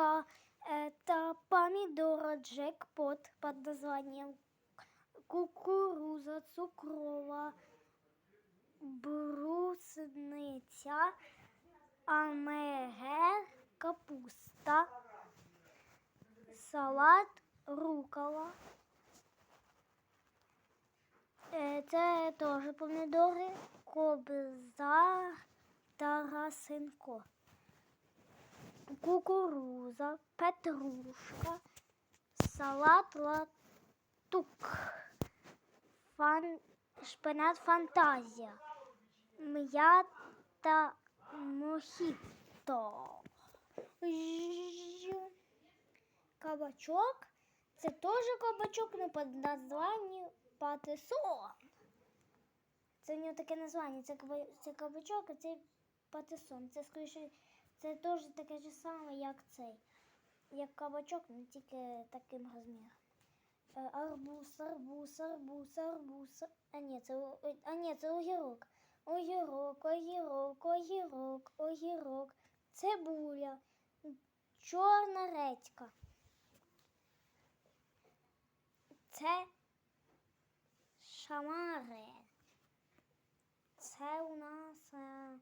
Ка. Это помидора джекпот под названием кукуруза цукрова, брусниця, амегер, капуста, салат, рукола. Е, Це теж помідори, кобзар, тарасенко кукуруза, петрушка, салат латук, фан... шпинат фантазія, м'ята мохіто. Кабачок. Це теж кабачок, але під названням патисон. Це в нього таке названня. Це кабачок, а це патисон. Це скоріше це теж таке ж саме, як цей. Як кабачок, але тільки таким розміром. Е, Арбуз, арбуз, арбуз, арбуз. А ні, це, а ні, це огірок. Огірок, огірок, огірок, огірок. Цибуля. Чорна редька. Це шамари. Це у нас е,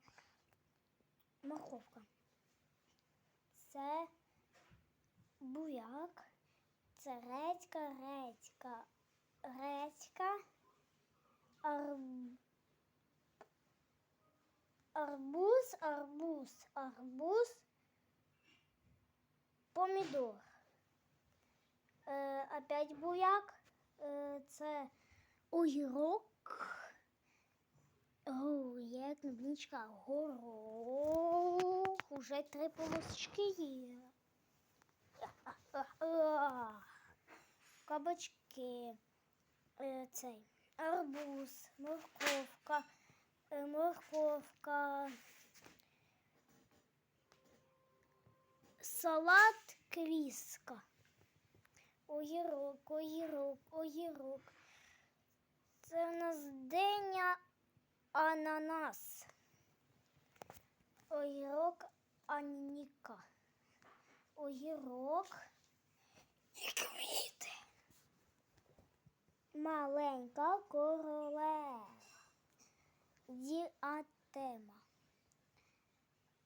морковка. Це буяк, це редька, редька, редька, арб... арбуз, арбуз, арбуз, помідор. Е, опять буяк, е, це огірок, О, є клубничка, горох. Уже три полосочки є. Кабачки, е, цей, арбуз, морковка, е, морковка, салат квіска. Огірок, огірок, огірок. Це у нас диня ананас. Огірок Аніка. Огірок і квіти. Маленька королева. Діатема.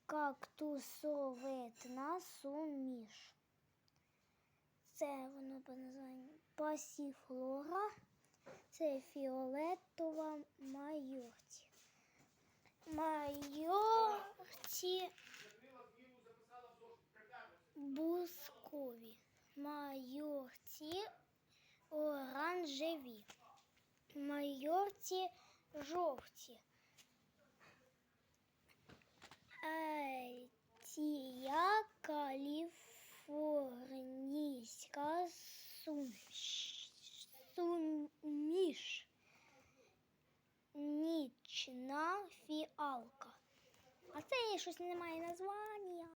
Кактусовидна суміш. Це воно по названню пасіфлора. Це фіолетова майорці. Майорці бускові. Майорці оранжеві. Майорці жовті. Ельтія каліфорнійська суміш. Суміш. Нічна фіалка. А це щось немає названня.